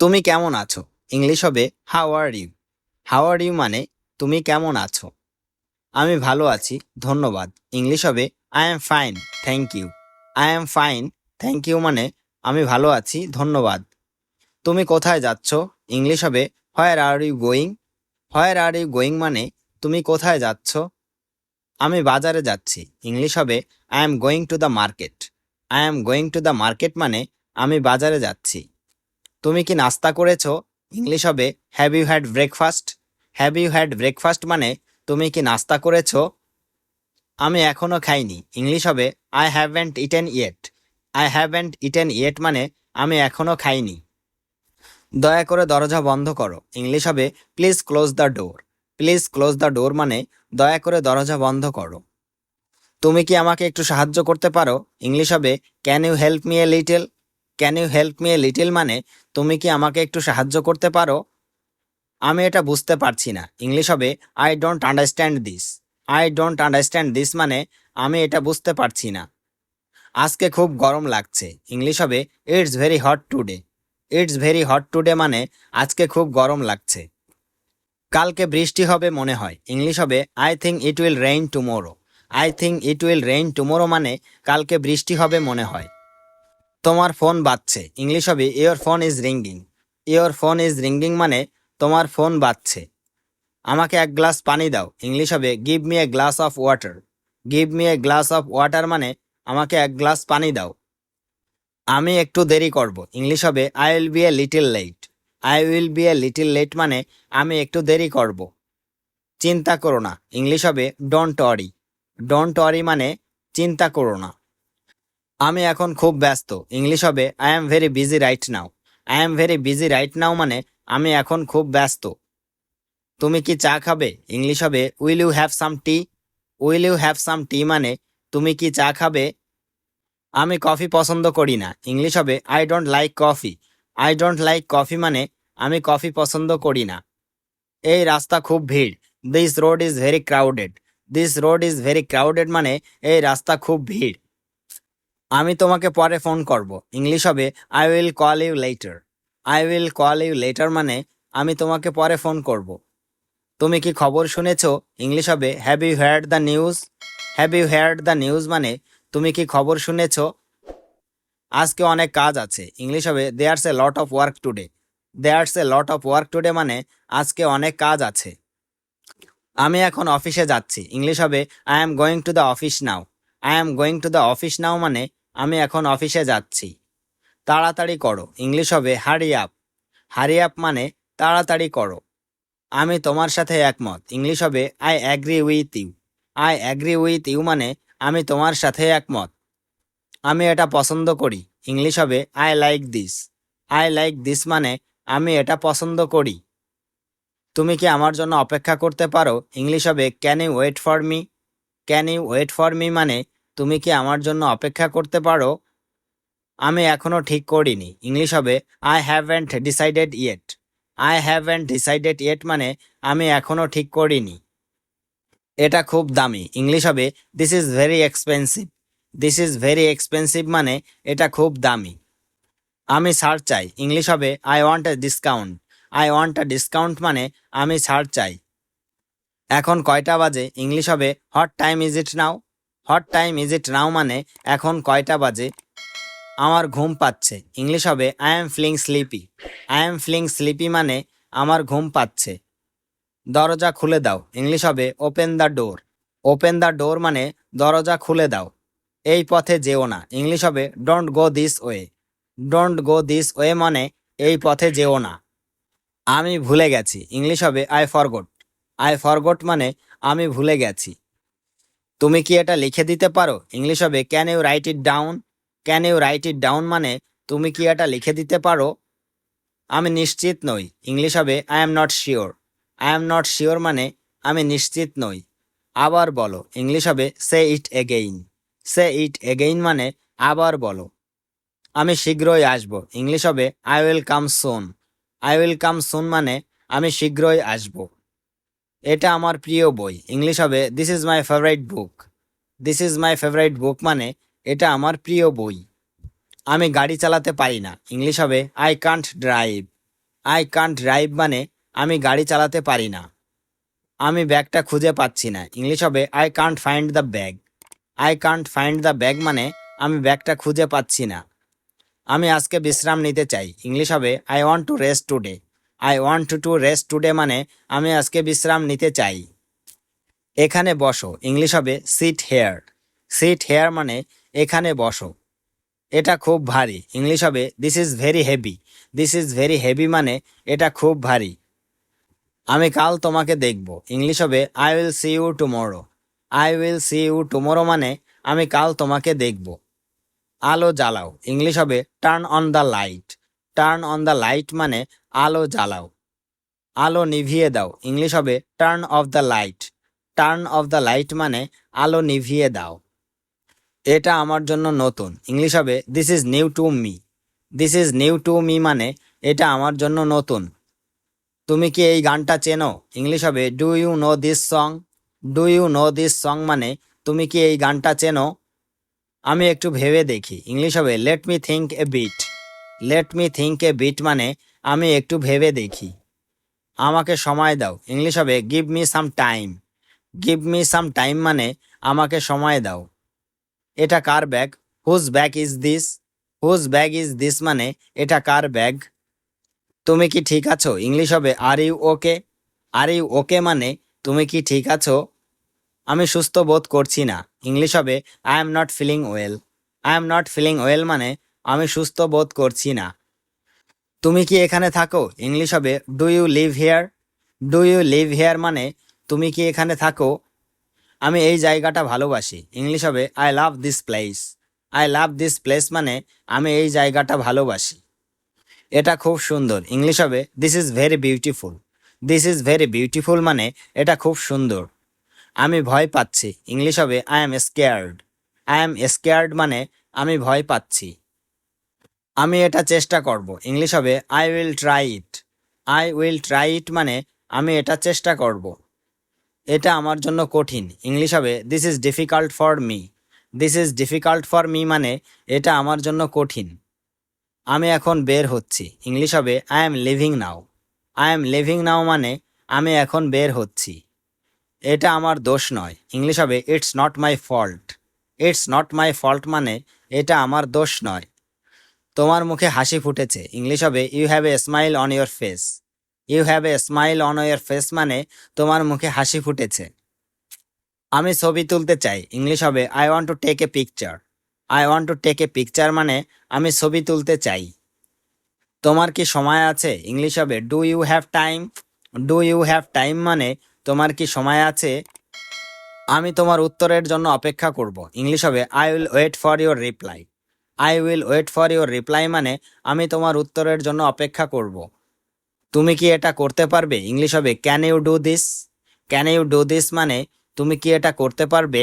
তুমি কেমন আছো? ইংলিশ হবে how are you how are you মানে তুমি কেমন আছো? আমি ভালো আছি, ধন্যবাদ। ইংলিশ হবে I am fine thank you I am fine thank you মানে আমি ভালো আছি, ধন্যবাদ। তুমি কোথায় যাচ্ছ? ইংলিশ হবে where are you going where are you going মানে তুমি কোথায় যাচ্ছ? আমি বাজারে যাচ্ছি। ইংলিশ হবে I am going to the market I am going to the market মানে আমি বাজারে যাচ্ছি। তুমি কি নাস্তা করেছ? ইংলিশ হবে have you had breakfast have you had breakfast মানে তুমি কি নাস্তা করেছ? আমি এখনও খাইনি। ইংলিশ হবে I have haven't eaten yet I haven't eaten yet মানে আমি এখনও খাইনি। দয়া করে দরজা বন্ধ করো। ইংলিশ হবে please close the door please close the door মানে দয়া করে দরজা বন্ধ করো। তুমি কি আমাকে একটু সাহায্য করতে পারো? ইংলিশ হবে can you help me a little can you help me a little মানে তুমি কি আমাকে একটু সাহায্য করতে পারো? আমি এটা বুঝতে পারছি না। ইংলিশ হবে I don't understand this I don't understand this মানে আমি এটা বুঝতে পারছি না। আজকে খুব গরম লাগছে। ইংলিশ হবে it's very hot today it's very hot today মানে আজকে খুব গরম লাগছে। কালকে বৃষ্টি হবে মনে হয়। ইংলিশ হবে I think it will rain tomorrow I think it will rain tomorrow মানে কালকে বৃষ্টি হবে মনে হয়। তোমার ফোন বাজছে। ইংলিশ হবে your phone is ringing your phone is ringing মানে তোমার ফোন বাজছে। আমাকে এক গ্লাস পানি দাও। ইংলিশ হবে give me a glass of water give me a glass of water মানে আমাকে এক গ্লাস পানি দাও। আমি একটু দেরি করব। ইংলিশ হবে I will be a little late I will be a little late মানে আমি একটু দেরি করব। চিন্তা করো না। ইংলিশ হবে ডোন্ট অরি ডোন্ট অরি মানে চিন্তা করো না। আমি এখন খুব ব্যস্ত। ইংলিশ হবে I am very busy right now I am very busy right now মানে আমি এখন খুব ব্যস্ত। তুমি কি চা খাবে? ইংলিশ হবে will you have some tea will you have some tea মানে তুমি কি চা খাবে? আমি কফি পছন্দ করি না। ইংলিশ হবে I don't like coffee I don't like coffee মানে আমি কফি পছন্দ করি না। এই রাস্তা খুব ভিড়। This road is very crowded this road is very crowded মানে এই রাস্তা খুব ভিড়। আমি তোমাকে পরে ফোন করব। ইংলিশ হবে I will call you later I will call you later মানে আমি তোমাকে পরে ফোন করব। তুমি কি খবর শুনেছ? ইংলিশ হবে have you heard the news have you heard the news মানে তুমি কি খবর শুনেছ? আজকে অনেক কাজ আছে। ইংলিশ হবে there's a lot of work today there's a lot of work today মানে আজকে অনেক কাজ আছে। আমি এখন অফিসে যাচ্ছি। ইংলিশ হবে I am going to the office now I am going to the office now মানে আমি এখন অফিসে যাচ্ছি। তাড়াতাড়ি করো। ইংলিশ হবে হারি আপ হারি আপ মানে তাড়াতাড়ি করো। আমি তোমার সাথে একমত। ইংলিশ হবে I agree with you I agree with you মানে আমি তোমার সাথে একমত। আমি এটা পছন্দ করি। ইংলিশ হবে I like this I like this মানে আমি এটা পছন্দ করি। তুমি কি আমার জন্য অপেক্ষা করতে পারো? ইংলিশ হবে can you wait for me can you wait for me মানে তুমি কি আমার জন্য অপেক্ষা করতে পারো? আমি এখনও ঠিক করিনি। ইংলিশ হবে I have haven't decided yet I have haven't decided yet মানে আমি এখনও ঠিক করিনি। এটা খুব দামি। ইংলিশ হবে this is very expensive this is very expensive মানে এটা খুব দামি। আমি ছাড় চাই। ইংলিশ হবে I want a discount I want a discount মানে আমি ছাড় চাই। এখন কয়টা বাজে? ইংলিশ হবে what time is it now what time is it now মানে এখন কয়টা বাজে? আমার ঘুম পাচ্ছে। ইংলিশ হবে I am feeling sleepy I am feeling sleepy মানে আমার ঘুম পাচ্ছে। দরজা খুলে দাও। ইংলিশ হবে open the door open the door মানে দরজা খুলে দাও। এই পথে যেও না। ইংলিশ হবে don't go this way don't go this way মানে এই পথে যেও না। আমি ভুলে গেছি। ইংলিশ হবে আই ফরগট আই ফরগট মানে আমি ভুলে গেছি। তুমি কি এটা লিখে দিতে পারো? ইংলিশ হবে can you write it down can you write it down মানে তুমি কি এটা লিখে দিতে পারো? আমি নিশ্চিত নই। ইংলিশ হবে I am not sure I am not sure মানে আমি নিশ্চিত নই। আবার বলো ইংলিশ হবে সে ইট এগেইন সে ইট এগেইন মানে আবার বলো। আমি শীঘ্রই আসব। ইংলিশ হবে I will come soon I will come soon মানে আমি শীঘ্রই আসব। এটা আমার প্রিয় বই। ইংলিশ হবে this is my favourite book this is my favourite book মানে এটা আমার প্রিয় বই। আমি গাড়ি চালাতে পারি না। ইংলিশ হবে I can't drive I can't drive মানে আমি গাড়ি চালাতে পারি না। আমি ব্যাগটা খুঁজে পাচ্ছি না। ইংলিশ হবে I can't find the bag I can't find the bag মানে আমি ব্যাগটা খুঁজে পাচ্ছি না। আমি আজকে বিশ্রাম নিতে চাই। ইংলিশ হবে I want to rest today I want to rest today মানে আমি আজকে বিশ্রাম নিতে চাই। এখানে বসো, ইংলিশ হবে সিট হেয়ার সিট হেয়ার মানে এখানে বসো। এটা খুব ভারী, ইংলিশ হবে this is very heavy this is very heavy মানে এটা খুব ভারী। আমি কাল তোমাকে দেখব, ইংলিশ হবে I will see you tomorrow I will see you tomorrow মানে আমি কাল তোমাকে দেখব। আলো জ্বালাও, ইংলিশ হবে turn on the light turn on the light মানে আলো জ্বালাও। আলো নিভিয়ে দাও। ইংলিশ হবে turn off the light turn off the light মানে আলো নিভিয়ে দাও। এটা আমার জন্য নতুন। ইংলিশ হবে this is new to me this is new to me মানে এটা আমার জন্য নতুন। তুমি কি এই গানটা চেনো? ইংলিশ হবে do you know this song do you know this song মানে তুমি কি এই গানটা চেনো? আমি একটু ভেবে দেখি। ইংলিশ হবে let me think a bit let me think a bit মানে আমি একটু ভেবে দেখি। আমাকে সময় দাও। ইংলিশ হবে give me some time give me some time মানে আমাকে সময় দাও। এটা কার bag? Whose bag is this whose bag is this মানে এটা কার ব্যাগ? তুমি কি ঠিক আছো? ইংলিশ হবে are you okay are you okay মানে তুমি কি ঠিক আছো? আমি সুস্থ বোধ করছি না। ইংলিশ হবে I am not feeling well I am not feeling well মানে আমি সুস্থ বোধ করছি না। তুমি কি এখানে থাকো? ইংলিশ হবে do you live here do you live here মানে তুমি কি এখানে থাকো? আমি এই জায়গাটা ভালোবাসি। ইংলিশ হবে I love this place I love this place মানে আমি এই জায়গাটা ভালোবাসি। এটা খুব সুন্দর। ইংলিশ হবে this is very beautiful this is very beautiful মানে এটা খুব সুন্দর। আমি ভয় পাচ্ছি। ইংলিশ হবে I am scared I am scared মানে আমি ভয় পাচ্ছি। আমি এটা চেষ্টা করব। ইংলিশ হবে I will try it I will try it মানে আমি এটা চেষ্টা করব। এটা আমার জন্য কঠিন। ইংলিশ হবে this is difficult for me this is difficult for me মানে এটা আমার জন্য কঠিন। আমি এখন বের হচ্ছি। ইংলিশ হবে I am leaving now I am leaving now মানে আমি এখন বের হচ্ছি। এটা আমার দোষ নয়। ইংলিশ হবে it's not my fault it's not my fault মানে এটা আমার দোষ নয়। তোমার মুখে হাসি ফুটেছে। ইংলিশ হবে you have a smile on your face you have a smile on your face মানে তোমার মুখে হাসি ফুটেছে। আমি ছবি তুলতে চাই। ইংলিশ হবে I want to take a picture I want to take a picture মানে আমি ছবি তুলতে চাই। তোমার কি সময় আছে? ইংলিশ হবে do you have time do you have time মানে তোমার কি সময় আছে? আমি তোমার উত্তরের জন্য অপেক্ষা করব। ইংলিশ হবে I will wait for your reply I will wait for your reply মানে আমি তোমার উত্তরের জন্য অপেক্ষা করব। তুমি কি এটা করতে পারবে? ইংলিশ হবে can you do this can you do this মানে তুমি কি এটা করতে পারবে?